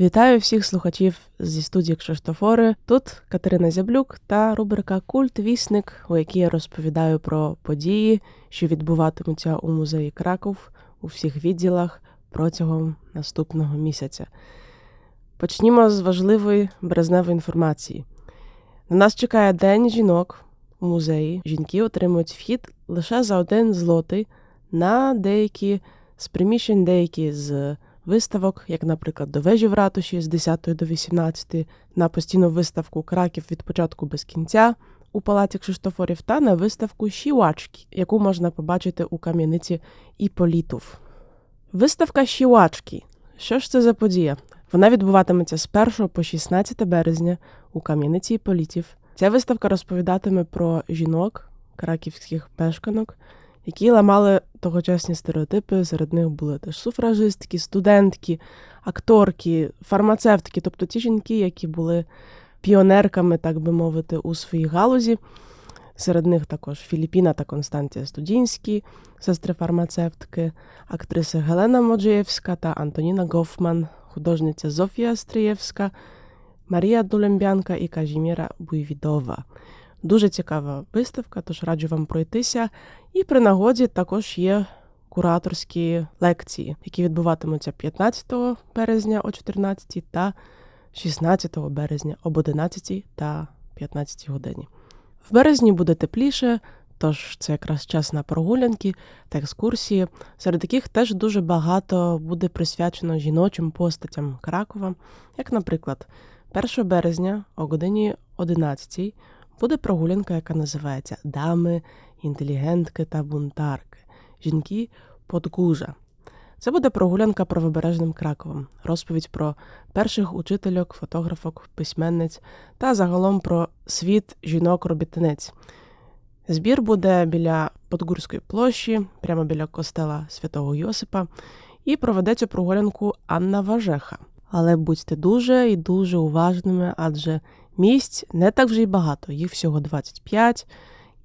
Вітаю всіх слухачів зі студії Кшиштофори. Тут Катерина Зяблюк та рубрика Культ Вісник, у якій я розповідаю про події, що відбуватимуться у музеї Краков у всіх відділах протягом наступного місяця. Почнімо з важливої березневої інформації. На нас чекає День жінок у музеї. Жінки отримують вхід лише за один злотий на деякі з приміщень, деякі з виставок, як, наприклад, до вежі в ратуші з 10 до 18, на постійну виставку Краків від початку без кінця у палаці Кшиштофорів та на виставку Щівачки, яку можна побачити у кам'яниці Іполітов. Виставка Щівачки. Що ж це за подія? Вона відбуватиметься з 1 по 16 березня у кам'яниці Іполітів. Ця виставка розповідатиме про жінок, краківських мешканок, які ламали тогочасні стереотипи. Серед них були теж суфражистки, студентки, акторки, фармацевтки, тобто ті жінки, які були піонерками, так би мовити, у своїй галузі. Серед них також Філіпіна та Константія Студінські, сестри фармацевтки, актриси Гелена Моджиєвська та Антоніна Гофман, художниця Зофія Стрієвська, Марія Дулембянка і Кажіміра Буйвідова. Дуже цікава виставка, тож раджу вам пройтися. І при нагоді також є кураторські лекції, які відбуватимуться 15 березня о 14 та 16 березня об 11 та 15 годині. В березні буде тепліше, тож це якраз час на прогулянки та екскурсії, серед яких теж дуже багато буде присвячено жіночим постатям Кракова, як, наприклад, 1 березня о годині 11 буде прогулянка, яка називається Дами, інтелігентки та бунтарки, жінки Подгужа. Це буде прогулянка правобережним Краковом, розповідь про перших учительок, фотографок, письменниць та загалом про світ жінок-робітниць. Збір буде біля Подгурської площі, прямо біля костела святого Йосипа, і проведе цю прогулянку Анна Важеха. Але будьте дуже і дуже уважними, адже місць не так вже й багато, їх всього 25,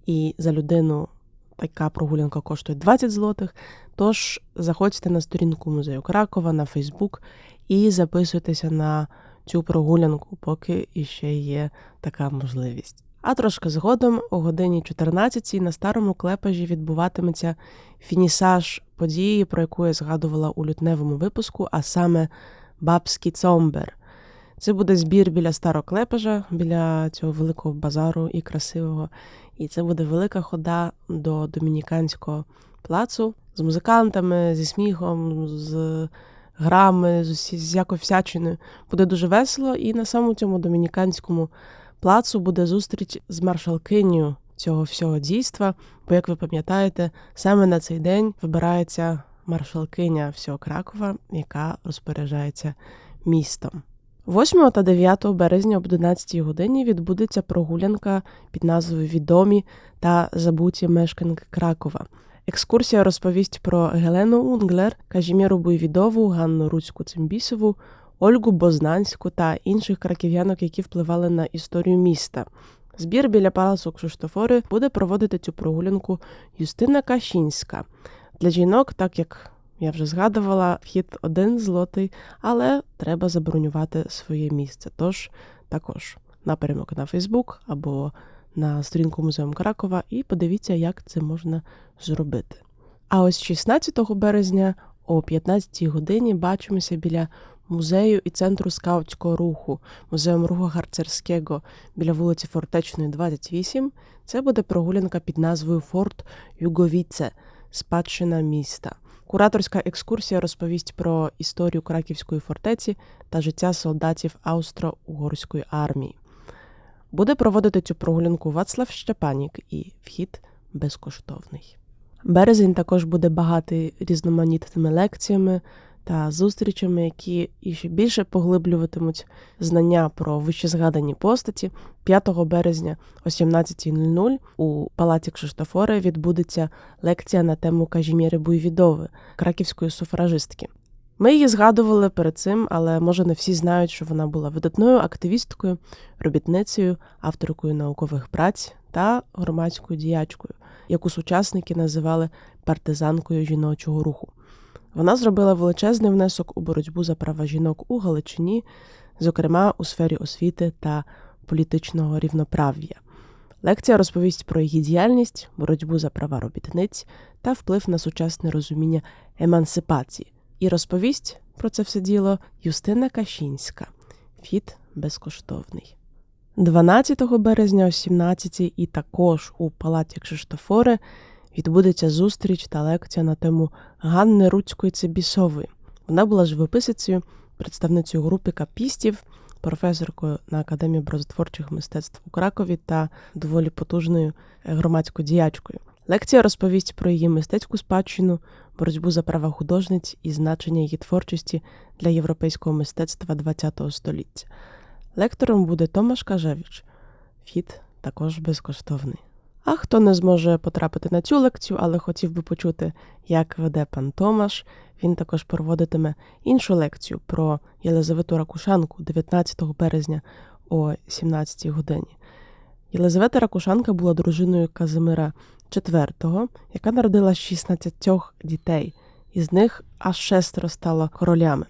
і за людину така прогулянка коштує 20 злотих. Тож заходьте на сторінку музею Кракова на Фейсбук і записуйтеся на цю прогулянку, поки іще є така можливість. А трошки згодом, о годині 14 на старому клепажі відбуватиметься фінісаж події, про яку я згадувала у лютневому випуску, а саме Бабський цомбер. Це буде збір біля старого клепажа, біля цього великого базару і красивого. І це буде велика хода до домініканського плацу з музикантами, зі сміхом, з грами, з усі з якою всячиною. Буде дуже весело, і на самому цьому домініканському плацу буде зустріч з маршалкиню цього всього дійства. Бо, як ви пам'ятаєте, саме на цей день вибирається маршалкиня всього Кракова, яка розпоряджається містом. 8 та 9 березня об 11 годині відбудеться прогулянка під назвою Відомі та забуті мешканки Кракова. Екскурсія розповість про Гелену Унглер, Кажіміру Буйвідову, Ганну Руцьку Цимбісову, Ольгу Бознанську та інших краків'янок, які впливали на історію міста. Збір біля палацу Кшиштофори буде проводити цю прогулянку Юстина Кашінська. Для жінок, так як я вже згадувала, вхід один злотий, але треба забронювати своє місце. Тож також напрямок на Фейсбук або на сторінку музею Кракова і подивіться, як це можна зробити. А ось 16 березня о 15 годині бачимося біля музею і центру скаутського руху, музею руху Гарцерського біля вулиці Фортечної, 28. Це буде прогулянка під назвою Форт Юговіце, спадщина міста. Кураторська екскурсія розповість про історію Краківської фортеці та життя солдатів Австро-Угорської армії. Буде проводити цю прогулянку Вацлав Щепанік і вхід безкоштовний. Березень також буде багатий різноманітними лекціями та зустрічами, які іще більше поглиблюватимуть знання про вищезгадані постаті. 5 березня о 17.00 у палаці Кшиштофори відбудеться лекція на тему Кажіміри Буйвідови, краківської суфражистки. Ми її згадували перед цим, але може не всі знають, що вона була видатною активісткою, робітницею, авторкою наукових праць та громадською діячкою, яку сучасники називали партизанкою жіночого руху. Вона зробила величезний внесок у боротьбу за права жінок у Галичині, зокрема у сфері освіти та політичного рівноправ'я. Лекція розповість про її діяльність, боротьбу за права робітниць та вплив на сучасне розуміння емансипації. І розповість про це все діло Юстина Кашінська. Фіт безкоштовний. 12 березня о 17 і також у палаті Кшиштофори відбудеться зустріч та лекція на тему Ганни Руцької Цибісової. Вона була живописицею, представницею групи капістів, професоркою на Академії образотворчих мистецтв у Кракові та доволі потужною громадською діячкою. Лекція розповість про її мистецьку спадщину, боротьбу за права художниць і значення її творчості для європейського мистецтва ХХ століття. Лектором буде Томаш Кажевич. Вхід також безкоштовний. А хто не зможе потрапити на цю лекцію, але хотів би почути, як веде пан Томаш, він також проводитиме іншу лекцію про Єлизавету Ракушанку 19 березня о 17 годині. Єлизавета Ракушанка була дружиною Казимира IV, яка народила 16 дітей, із них аж шестеро стало королями.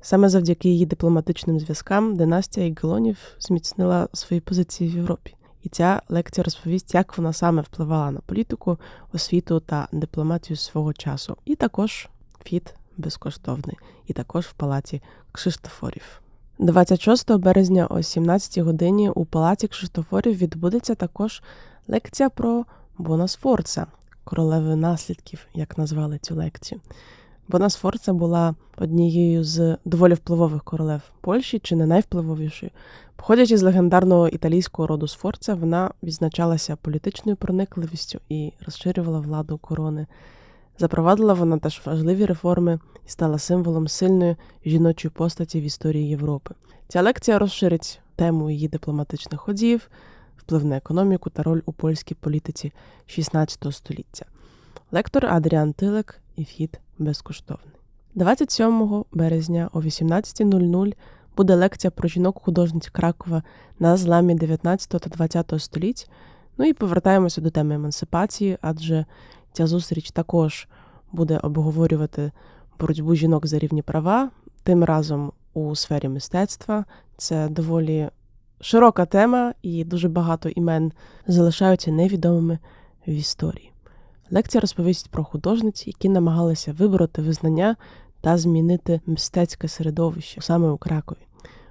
Саме завдяки її дипломатичним зв'язкам династія Ігелонів зміцнила свої позиції в Європі. І ця лекція розповість, як вона саме впливала на політику, освіту та дипломатію свого часу. І також фіт безкоштовний, і також в палаті Кшиштофорів. 26 березня о 17 годині у палаці Кшиштофорів відбудеться також лекція про Бонасфорца, королеви наслідків, як назвали цю лекцію. Бонасфорца була однією з доволі впливових королев Польщі, чи не найвпливовішою. Походячи з легендарного італійського роду Сфорца, вона відзначалася політичною проникливістю і розширювала владу корони. Запровадила вона теж важливі реформи і стала символом сильної жіночої постаті в історії Європи. Ця лекція розширить тему її дипломатичних ходів, вплив на економіку та роль у польській політиці XVI століття. Лектор Адріан Тилек і вхід безкоштовний. 27 березня о 18.00 буде лекція про жінок художниць Кракова на зламі 19 та 20 століть. Ну і повертаємося до теми емансипації, адже ця зустріч також буде обговорювати боротьбу жінок за рівні права, тим разом у сфері мистецтва. Це доволі широка тема, і дуже багато імен залишаються невідомими в історії. Лекція розповість про художниць, які намагалися вибороти визнання та змінити мистецьке середовище саме у Кракові.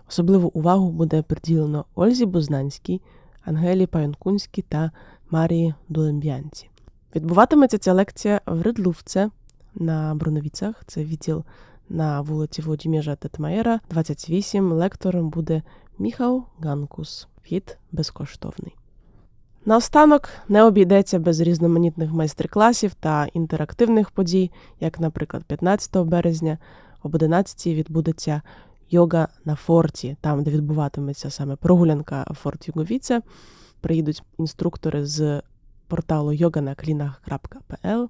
Особливу увагу буде приділено Ользі Бузнанській, Ангелі Паянкунській та Марії Долемб'янці. Відбуватиметься ця лекція в Редлувце на Бруновіцях, це відділ на вулиці Володиміра Тетмаєра, 28. Лектором буде Міхал Ганкус. Вхід безкоштовний. Наостанок не обійдеться без різноманітних майстер-класів та інтерактивних подій, як, наприклад, 15 березня об 11 відбудеться йога на форті, там, де відбуватиметься саме прогулянка Форт Юговіце. Приїдуть інструктори з порталу yoganaklінах.pl.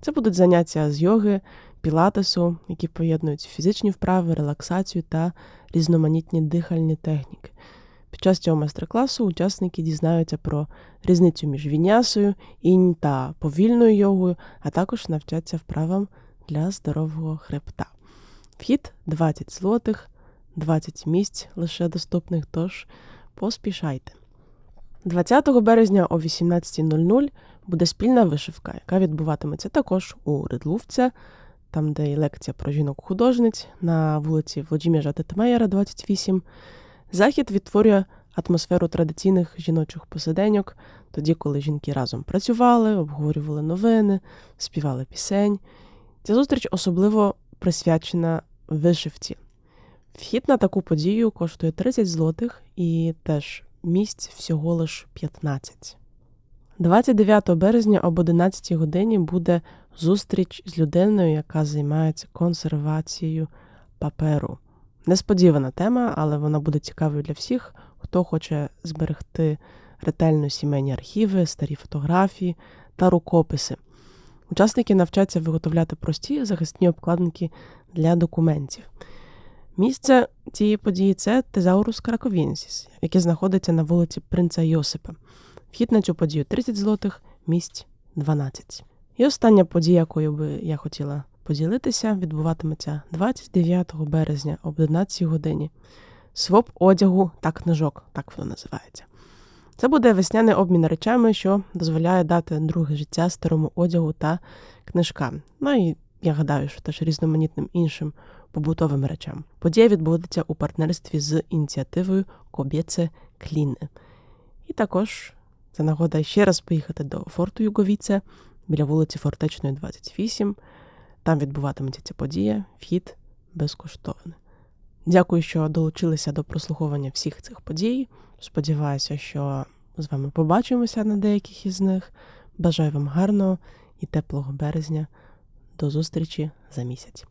Це будуть заняття з йоги, пілатесу, які поєднують фізичні вправи, релаксацію та різноманітні дихальні техніки. Під час цього майстер-класу учасники дізнаються про різницю між вінясою, інь та повільною йогою, а також навчаться вправам для здорового хребта. Вхід 20 злотих, 20 місць лише доступних, тож поспішайте. 20 березня о 18.00 буде спільна вишивка, яка відбуватиметься також у Редлувця, там, де і лекція про жінок-художниць на вулиці Владиміра Тетмеєра, 28. Захід відтворює атмосферу традиційних жіночих посиденьок, тоді, коли жінки разом працювали, обговорювали новини, співали пісень. Ця зустріч особливо присвячена вишивці. Вхід на таку подію коштує 30 злотих і теж місць всього лиш 15. 29 березня об 11 годині буде зустріч з людиною, яка займається консервацією паперу. Несподівана тема, але вона буде цікавою для всіх, хто хоче зберегти ретельно сімейні архіви, старі фотографії та рукописи. Учасники навчаться виготовляти прості захисні обкладинки для документів. Місце цієї події це Тезаурус Караковінсіс, яке знаходиться на вулиці Принца Йосипа. Вхід на цю подію 30 злотих, місць 12. І остання подія, якою би я хотіла поділитися, відбуватиметься 29 березня об 11 годині. Своп одягу та книжок, так воно називається. Це буде весняний обмін речами, що дозволяє дати друге життя старому одягу та книжкам. Ну і я гадаю, що теж різноманітним іншим побутовим речам. Подія відбудеться у партнерстві з ініціативою Кобєце Кліне. І також це нагода ще раз поїхати до форту Юговіце біля вулиці Фортечної, 28. Там відбуватиметься ця подія, вхід безкоштовний. Дякую, що долучилися до прослуховування всіх цих подій. Сподіваюся, що з вами побачимося на деяких із них. Бажаю вам гарного і теплого березня. До зустрічі за місяць.